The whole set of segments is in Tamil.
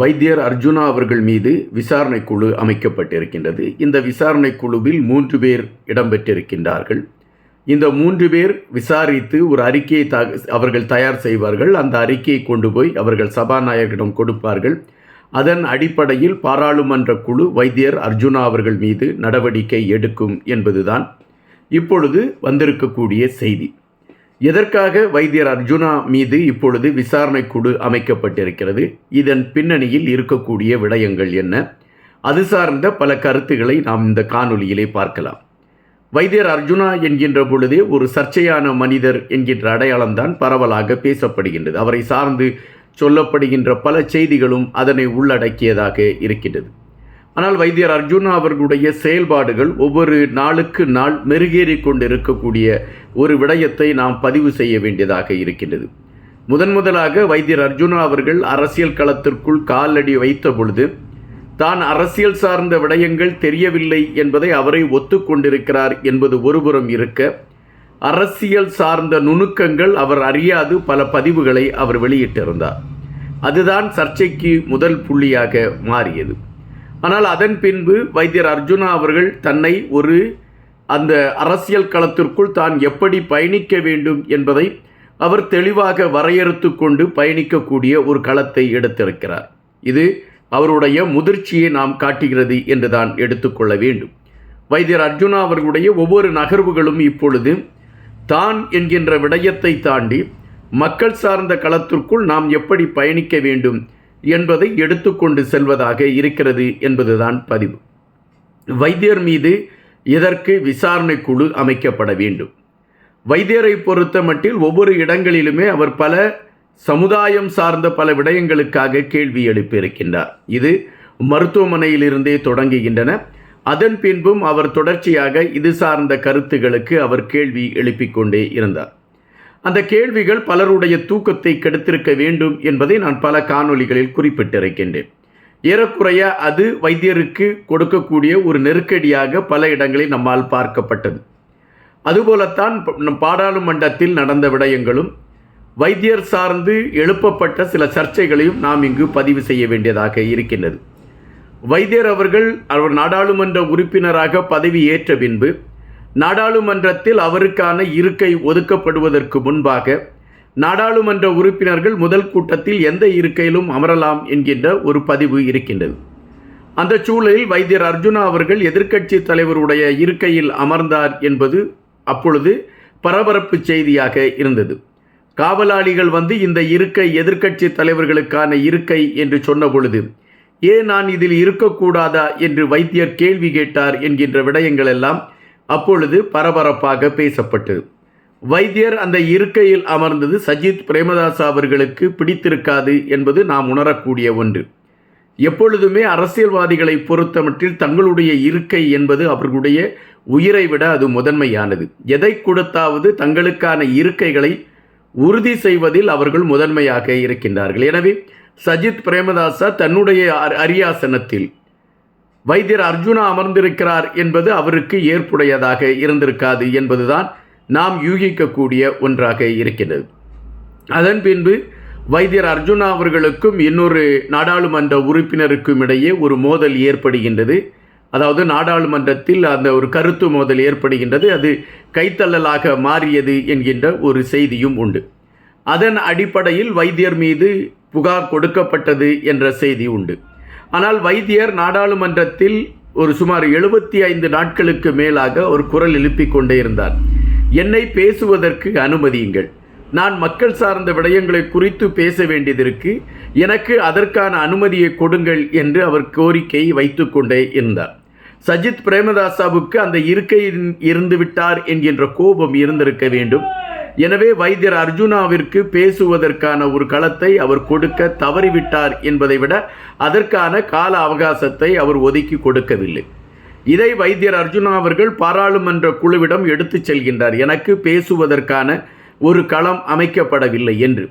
வைத்தியர் அர்ஜுனா அவர்கள் மீது விசாரணை குழு அமைக்கப்பட்டிருக்கின்றது. இந்த விசாரணை குழுவில் மூன்று பேர் இடம்பெற்றிருக்கின்றார்கள். இந்த மூன்று பேர் விசாரித்து ஒரு அறிக்கையை த அவர்கள் தயார் செய்வார்கள். அந்த அறிக்கையை கொண்டு போய் அவர்கள் சபாநாயகரிடம் கொடுப்பார்கள். அதன் அடிப்படையில் பாராளுமன்ற குழு வைத்தியர் அர்ஜுனா அவர்கள் மீது நடவடிக்கை எடுக்கும் என்பதுதான் இப்பொழுது வந்திருக்கக்கூடிய செய்தி. எதற்காக வைத்தியர் அர்ஜுனா மீது இப்பொழுது விசாரணை குழு அமைக்கப்பட்டிருக்கிறது? இதன் பின்னணியில் இருக்கக்கூடிய விடயங்கள் என்ன? அது சார்ந்த பல கருத்துக்களை நாம் இந்த காணொலியிலே பார்க்கலாம். வைத்தியர் அர்ஜுனா என்கின்ற பொழுதே ஒரு சர்ச்சையான மனிதர் என்கின்ற அடையாளம்தான் பரவலாக பேசப்படுகின்றது. அவரை சார்ந்து சொல்லப்படுகின்ற பல செய்திகளும் அதனை உள்ளடக்கியதாக இருக்கின்றது. ஆனால் வைத்தியர் அர்ஜுனா அவர்களுடைய செயல்பாடுகள் ஒவ்வொரு நாளுக்கு நாள் மெருகேறி கொண்டிருக்கக்கூடிய ஒரு விடயத்தை நாம் பதிவு செய்ய வேண்டியதாக இருக்கின்றது. முதன் முதலாக வைத்தியர் அர்ஜுனா அவர்கள் அரசியல் களத்திற்குள் காலடி வைத்த பொழுது தான் அரசியல் சார்ந்த விடயங்கள் தெரியவில்லை என்பதை அவரை ஒத்துக்கொண்டிருக்கிறார் என்பது ஒருபுறம் இருக்க அரசியல் சார்ந்த நுணுக்கங்கள் அவர் அறியாது பல பதிவுகளை அவர் வெளியிட்டிருந்தார். அதுதான் சர்ச்சைக்கு முதல் புள்ளியாக மாறியது. ஆனால் அதன் பின்பு வைத்தியர் அர்ஜுனா அவர்கள் தன்னை ஒரு அந்த அரசியல் களத்திற்குள் தான் எப்படி பயணிக்க வேண்டும் என்பதை அவர் தெளிவாக வரையறுத்து கொண்டு பயணிக்கக்கூடிய ஒரு களத்தை எடுத்திருக்கிறார். இது அவருடைய முதிர்ச்சியை நாம் காட்டுகிறது என்று தான் எடுத்துக்கொள்ள வேண்டும். வைத்தியர் அர்ஜுனா அவர்களுடைய ஒவ்வொரு நகர்வுகளும் இப்பொழுது தான் என்கின்ற விடயத்தை தாண்டி மக்கள் சார்ந்த களத்திற்குள் நாம் எப்படி பயணிக்க வேண்டும் என்பதை எடுத்துக்கொண்டு செல்வதாக இருக்கிறது என்பதுதான் பதிவு. வைத்தியர் மீது இதற்கு விசாரணை குழு அமைக்கப்பட வேண்டும்? வைத்தியரை பொறுத்த மட்டில் ஒவ்வொரு இடங்களிலுமே அவர் பல சமுதாயம் சார்ந்த பல விடயங்களுக்காக கேள்வி எழுப்பியிருக்கின்றார். இது மருத்துவமனையிலிருந்தே தொடங்குகின்றன. அதன் பின்பும் அவர் தொடர்ச்சியாக இது சார்ந்த கருத்துகளுக்கு அவர் கேள்வி எழுப்பிக் கொண்டே இருந்தார். அந்த கேள்விகள் பலருடைய தூக்கத்தை கெடுத்திருக்க வேண்டும் என்பதை நான் பல காணொளிகளில் குறிப்பிட்டிருக்கின்றேன். ஏறக்குறைய அது வைத்தியருக்கு கொடுக்கக்கூடிய ஒரு நெருக்கடியாக பல இடங்களில் நம்மால் பார்க்கப்பட்டது. அதுபோலத்தான் நம் பாராளுமன்றத்தில் நடந்த விடயங்களும் வைத்தியர் சார்ந்து எழுப்பப்பட்ட சில சர்ச்சைகளையும் நாம் இங்கு பதிவு செய்ய வேண்டியதாக இருக்கின்றது. வைத்தியர் அவர்கள் அவர் நாடாளுமன்ற உறுப்பினராக பதவி ஏற்ற பின்பு நாடாளுமன்றத்தில் அவருக்கான இருக்கை ஒதுக்கப்படுவதற்கு முன்பாக நாடாளுமன்ற உறுப்பினர்கள் முதல் கூட்டத்தில் எந்த இருக்கையிலும் அமரலாம் என்கின்ற ஒரு பதிவு இருக்கின்றது. அந்த சூழலில் வைத்தியர் அர்ஜுனா அவர்கள் எதிர்க்கட்சி தலைவருடைய இருக்கையில் அமர்ந்தார் என்பது அப்பொழுது பரபரப்பு செய்தியாக இருந்தது. காவலாளிகள் வந்து இந்த இருக்கை எதிர்க்கட்சி தலைவர்களுக்கான இருக்கை என்று சொன்ன பொழுது ஏன் நான் இதில் இருக்கக்கூடாதா என்று வைத்தியர் கேள்வி கேட்டார் என்கின்ற விடயங்கள் எல்லாம் அப்பொழுது பரபரப்பாக பேசப்பட்டது. வைத்தியர் அந்த இருக்கையில் அமர்ந்தது சஜித் பிரேமதாசா அவர்களுக்கு பிடித்திருக்காது என்பது நாம் உணரக்கூடிய ஒன்று. எப்பொழுதுமே அரசியல்வாதிகளை பொறுத்தமட்டில் தங்களுடைய இருக்கை என்பது அவர்களுடைய உயிரை விட அது முதன்மையானது. எதை கொடுத்தாவது தங்களுக்கான இருக்கைகளை உறுதி செய்வதில் அவர்கள் முதன்மையாக இருக்கின்றார்கள். எனவே சஜித் பிரேமதாசா தன்னுடைய அரியாசனத்தில் வைத்தியர் அர்ஜுனா அமர்ந்திருக்கிறார் என்பது அவருக்கு ஏற்புடையதாக இருந்திருக்காது என்பதுதான் நாம் யூகிக்கக்கூடிய ஒன்றாக இருக்கிறது அதன் பின்பு வைத்தியர் அர்ஜுனா அவர்களுக்கும் இன்னொரு நாடாளுமன்ற உறுப்பினருக்கும் இடையே ஒரு மோதல் ஏற்படுகின்றது. அதாவது நாடாளுமன்றத்தில் அந்த ஒரு கருத்து மோதல் ஏற்படுகின்றது. அது கைத்தள்ளலாக மாறியது என்கின்ற ஒரு செய்தியும் உண்டு. அதன் அடிப்படையில் வைத்தியர் மீது புகார் கொடுக்கப்பட்டது என்ற செய்தி உண்டு. ஆனால் வைத்தியர் நாடாளுமன்றத்தில் ஒரு சுமார் எழுபத்தி ஐந்து நாட்களுக்கு மேலாக ஒரு குரல் எழுப்பிக் கொண்டே இருந்தார். என்னை பேசுவதற்கு அனுமதியுங்கள். நான் மக்கள் சார்ந்த விடயங்களை குறித்து பேச வேண்டியதற்கு எனக்கு அதற்கான அனுமதியை கொடுங்கள் என்று அவர் கோரிக்கையை வைத்து கொண்டே இருந்தார். சஜித் பிரேமதாசாவுக்கு அந்த இருக்கையில் இருந்து விட்டார் என்கின்ற கோபம் இருந்திருக்க வேண்டும். எனவே வைத்தியர் அர்ஜுனாவிற்கு பேசுவதற்கான ஒரு களத்தை அவர் கொடுக்க தவறிவிட்டார் என்பதை விட அதற்கான கால அவகாசத்தை அவர் ஒதுக்கி கொடுக்கவில்லை. இதை வைத்தியர் அர்ஜுனா அவர்கள் பாராளுமன்ற குழுவிடம் எடுத்துச் செல்கின்றார். எனக்கு பேசுவதற்கான ஒரு களம் அமைக்கப்படவில்லை என்று.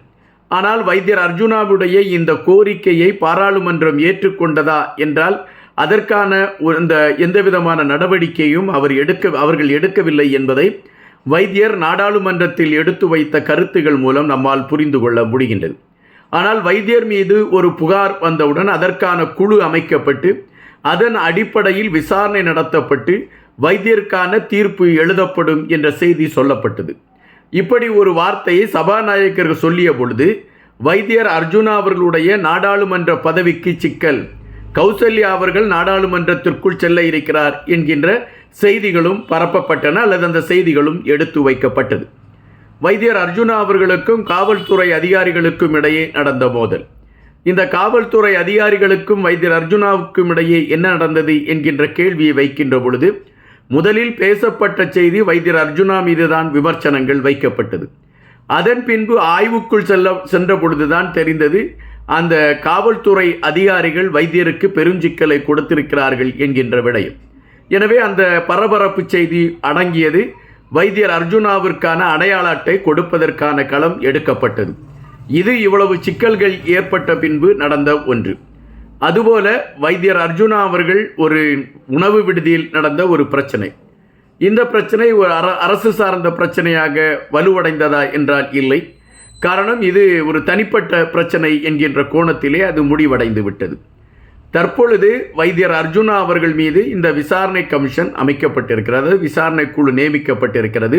ஆனால் வைத்தியர் அர்ஜுனாவுடைய இந்த கோரிக்கையை பாராளுமன்றம் ஏற்றுக்கொண்டதா என்றால் அதற்கான இந்த எந்த விதமான நடவடிக்கையும் அவர் எடுக்க அவர்கள் எடுக்கவில்லை என்பதை வைத்தியர் நாடாளுமன்றத்தில் எடுத்து வைத்த கருத்துகள் மூலம் நம்மால் புரிந்து கொள்ள முடிகின்றது. ஆனால் வைத்தியர் மீது ஒரு புகார் வந்தவுடன் அதற்கான குழு அமைக்கப்பட்டு அதன் அடிப்படையில் விசாரணை நடத்தப்பட்டு வைத்தியருக்கான தீர்ப்பு எழுதப்படும் என்ற செய்தி சொல்லப்பட்டது. இப்படி ஒரு வார்த்தையை சபாநாயகர் சொல்லிய பொழுது வைத்தியர் அர்ஜுனா அவர்களுடைய நாடாளுமன்ற பதவிக்கு சிக்கல். கௌசல்யா அவர்கள் நாடாளுமன்றத்திற்குள் செல்ல இருக்கிறார் என்கின்ற செய்திகளும் பரப்பப்பட்டன அல்லது அந்த செய்திகளும் எடுத்து வைக்கப்பட்டது. வைத்தியர் அர்ஜுனா அவர்களுக்கும் காவல்துறை அதிகாரிகளுக்கும் இடையே நடந்த மோதல். இந்த காவல்துறை அதிகாரிகளுக்கும் வைத்தியர் அர்ஜுனாவுக்கும் இடையே என்ன நடந்தது என்கின்ற கேள்வியை வைக்கின்ற பொழுது முதலில் பேசப்பட்ட செய்தி வைத்தியர் அர்ஜுனா மீதுதான் விமர்சனங்கள் வைக்கப்பட்டது. அதன் பின்பு ஆய்வுக்குள் செல்ல சென்ற பொழுதுதான் தெரிந்தது அந்த காவல்துறை அதிகாரிகள் வைத்தியருக்கு பெருஞ்சிக்கலை கொடுத்திருக்கிறார்கள் என்கின்ற விடயம். எனவே அந்த பரபரப்பு செய்தி அடங்கியது. வைத்தியர் அர்ஜுனாவிற்கான அடையாள அட்டை கொடுப்பதற்கான களம் எடுக்கப்பட்டது. இது இவ்வளவு சிக்கல்கள் ஏற்பட்ட பின்பு நடந்த ஒன்று. அதுபோல வைத்தியர் அர்ஜுனா அவர்கள் ஒரு உணவு விடுதியில் நடந்த ஒரு பிரச்சனை. இந்த பிரச்சனை ஒரு அர அரசு சார்ந்த பிரச்சனையாக வலுவடைந்ததா என்றால் இல்லை. காரணம் இது ஒரு தனிப்பட்ட பிரச்சனை என்கின்ற கோணத்திலே அது முடிவடைந்து விட்டது தற்பொழுது வைத்தியர் அர்ஜுனா அவர்கள் மீது இந்த விசாரணை கமிஷன் அமைக்கப்பட்டிருக்கிறது. விசாரணை குழு நியமிக்கப்பட்டிருக்கிறது.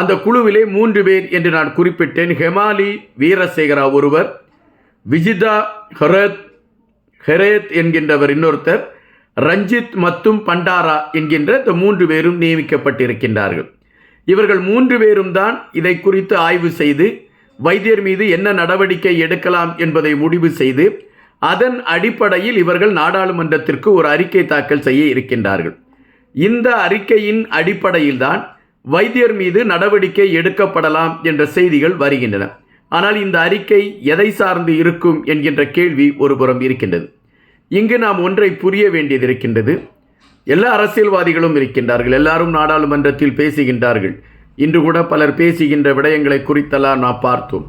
அந்த குழுவிலே மூன்று பேர் என்று நான் குறிப்பிட்டேன். ஹெமாலி வீரசேகரா ஒருவர் விஜிதா ஹரத் ஹெரேத் என்கின்றவர் இன்னொருத்தர் ரஞ்சித் மற்றும் பண்டாரா என்கின்ற இந்த மூன்று பேரும் நியமிக்கப்பட்டிருக்கின்றார்கள். இவர்கள் மூன்று பேரும் தான் இதை குறித்து ஆய்வு செய்து வைத்தியர் மீது என்ன நடவடிக்கை எடுக்கலாம் என்பதை முடிவு செய்து அதன் அடிப்படையில் இவர்கள் நாடாளுமன்றத்திற்கு ஒரு அறிக்கை தாக்கல் செய்ய இருக்கின்றார்கள். இந்த அறிக்கையின் அடிப்படையில் தான் வைத்தியர் மீது நடவடிக்கை எடுக்கப்படலாம் என்ற செய்திகள் வருகின்றன. ஆனால் இந்த அறிக்கை எதை சார்ந்து இருக்கும் என்கின்ற கேள்வி ஒருபுறம் இருக்கின்றது. இங்கு நாம் ஒன்றை புரிய வேண்டியது இருக்கின்றது. எல்லா அரசியல்வாதிகளும் இருக்கின்றார்கள். எல்லாரும் நாடாளுமன்றத்தில் பேசுகின்றார்கள். இன்று கூட பலர் பேசுகின்ற விடயங்களை குறித்தெல்லாம் நாம் பார்த்தோம்.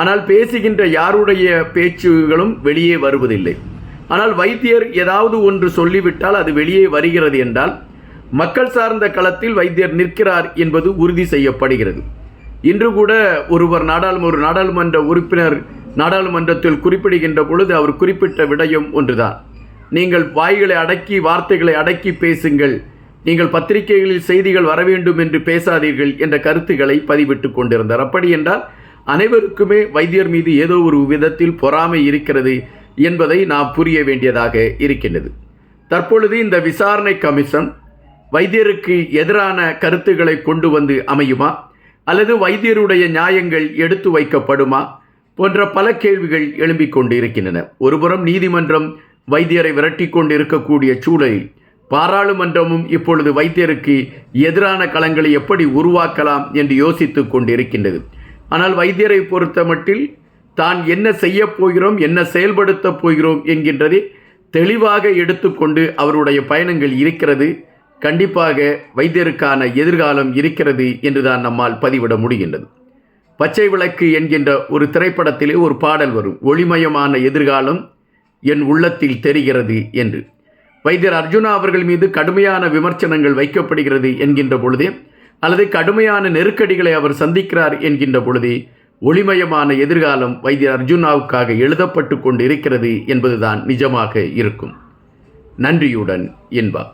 ஆனால் பேசுகின்ற யாருடைய பேச்சுகளும் வெளியே வருவதில்லை. ஆனால் வைத்தியர் ஏதாவது ஒன்று சொல்லிவிட்டால் அது வெளியே வருகிறது என்றால் மக்கள் சார்ந்த களத்தில் வைத்தியர் நிற்கிறார் என்பது உறுதி செய்யப்படுகிறது. இன்று கூட ஒருவர் நாடாளுமன்ற ஒரு நாடாளுமன்ற உறுப்பினர் நாடாளுமன்றத்தில் குறிப்பிடுகின்ற பொழுது அவர் குறிப்பிட்ட விடயம் ஒன்றுதான். நீங்கள் வாய்களை அடக்கி வார்த்தைகளை அடக்கி பேசுங்கள் நீங்கள் பத்திரிகைகளில் செய்திகள் வர வேண்டும் என்று பேசாதீர்கள் என்ற கருத்துக்களை பதிவிட்டு கொண்டிருந்தார். அப்படி என்றால் அனைவருக்குமே வைத்தியர் மீது ஏதோ ஒரு விதத்தில் பொறாமை இருக்கிறது என்பதை நாம் புரிய வேண்டியதாக இருக்கின்றது. தற்பொழுது இந்த விசாரணை கமிஷன் வைத்தியருக்கு எதிரான கருத்துக்களை கொண்டு வந்து அமையுமா? அல்லது வைத்தியருடைய நியாயங்கள் எடுத்து வைக்கப்படுமா? போன்ற பல கேள்விகள் எழும்பிக் கொண்டிருக்கின்றன. ஒருபுறம் நீதிமன்றம் வைத்தியரை விரட்டி கொண்டு இருக்கக்கூடிய சூழலில் பாராளுமன்றமும் இப்பொழுது வைத்தியருக்கு எதிரான களங்களை எப்படி உருவாக்கலாம் என்று யோசித்து கொண்டிருக்கின்றது. ஆனால் வைத்தியரை பொறுத்த மட்டில் தான் என்ன செய்ய போகிறோம் என்ன செயல்படுத்தப் போகிறோம் என்கின்றதை தெளிவாக எடுத்துக்கொண்டு அவருடைய பயணங்கள் இருக்கிறது. கண்டிப்பாக வைத்தியருக்கான எதிர்காலம் இருக்கிறது என்றுதான் நம்மால் பதிவிட முடிகின்றது. பச்சை விளக்கு என்கின்ற ஒரு திரைப்படத்திலே ஒரு பாடல் வரும். ஒளிமயமான எதிர்காலம் என் உள்ளத்தில் தெரிகிறது என்று. வைத்தியர் அர்ஜுனா அவர்கள் மீது கடுமையான விமர்சனங்கள் வைக்கப்படுகிறது என்கின்ற பொழுதே அல்லது கடுமையான நெருக்கடிகளை அவர் சந்திக்கிறார் என்கின்ற பொழுதே ஒளிமயமான எதிர்காலம் வைத்தியர் அர்ஜுனாவுக்காக எழுதப்பட்டு கொண்டு இருக்கிறது என்பதுதான் நிஜமாக இருக்கும். நன்றியுடன் என்பா